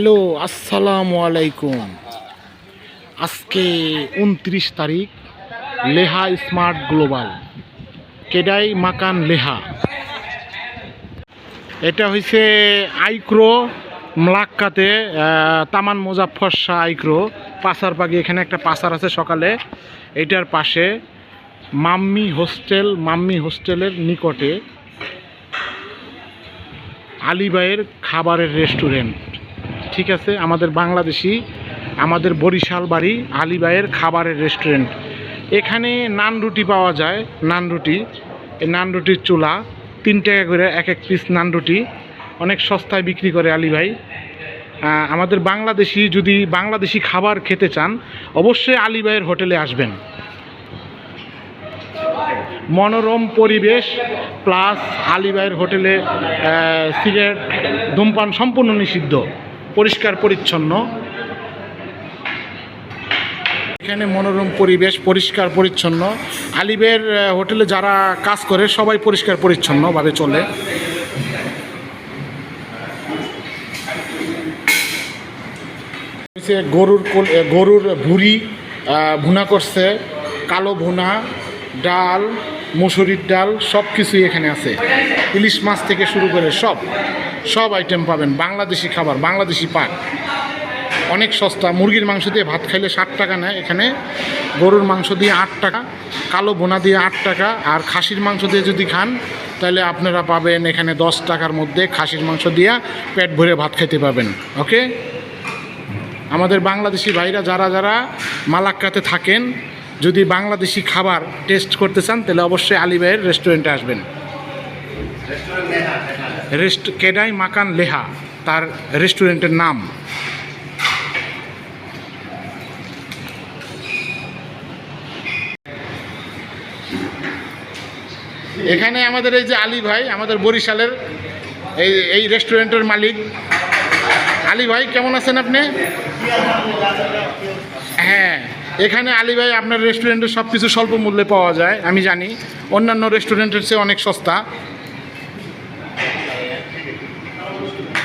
Hello, আসসালামু আলাইকুম। আজকে উনত্রিশ তারিখ, লেহা স্মার্ট গ্লোবাল, কেডাই মাকান লেহা। এটা হইছে আইক্রো মলাক্কাতে তামান মুজাফর শাহ আইক্রো। পাসার পাগি এখানে একটা পাসার আছে সকালে। এটার পাশে মাম্মি হোস্টেল, মাম্মি হোস্টেলের নিকটে আলিবাইয়ের খাবারের রেস্টুরেন্ট। ঠিক আছে আমাদের বাংলাদেশি আমাদের বরিশাল বাড়ি আলিবাইয়ের খাবারের রেস্টুরেন্ট এখানে নান রুটি পাওয়া যায় নান রুটি। নান রুটির চুলা তিন টাকা করে এক এক পিস নান রুটি। অনেক সস্তায় বিক্রি করে আলিভাই আহ, আমাদের বাংলাদেশি যদি বাংলাদেশি খাবার খেতে চান অবশ্যই আলিবাইয়ের হোটেলে আসবেন। মনোরম পরিবেশ প্লাস আলিবাইয়ের হোটেলে সিগারেট ধূমপান সম্পূর্ণ নিষিদ্ধ। পরিষ্কার, পরিচ্ছন্ন। এখানে মনোরম পরিবেশ, পরিষ্কার, পরিচ্ছন্ন। আলিবের হোটেলে যারা কাজ করে, সবাই পরিষ্কার, পরিচ্ছন্নভাবে চলে। গরুর গরুর ভুড়ি ভুনা করছে। কালো ভুনা, ডাল, মুসুরির ডাল সব কিছুই এখানে আছে। ইলিশ মাছ থেকে শুরু করে সব। সব আইটেম পাবেন। বাংলাদেশি খাবার, বাংলাদেশি পাক। অনেক সস্তা। মুরগির মাংস দিয়ে ভাত খাইলে ষাট টাকা নেয়। এখানে গরুর মাংস দিয়ে আট টাকা, কালো বোনা দিয়ে আট টাকা, আর খাসির মাংস দিয়ে যদি খান, তাহলে আপনারা পাবেন এখানে দশ টাকার মধ্যে খাসির মাংস দিয়ে পেট ভরে ভাত খেতে পাবেন ওকে আমাদের বাংলাদেশি ভাইরা যারা যারা মালাক্কাতে থাকেন, যদি বাংলাদেশি খাবার টেস্ট করতে চান, তাহলে অবশ্যই আলী ভাইয়ের রেস্টুরেন্টে আসবেন। রেস্ট, কেডাই মাকান লেহা, তার রেস্টুরেন্টের নাম। এখানে আমাদের এই যে আলী ভাই, আমাদের বরিশালের এই এই রেস্টুরেন্টের মালিক। আলী ভাই, কেমন আছেন আপনি? হ্যাঁ এখানে আলী ভাই আপনার রেস্টুরেন্টে সব কিছু স্বল্প মূল্যে পাওয়া যায়, আমি জানি। অন্যান্য রেস্টুরেন্টের চেয়ে অনেক সস্তা। Thank you.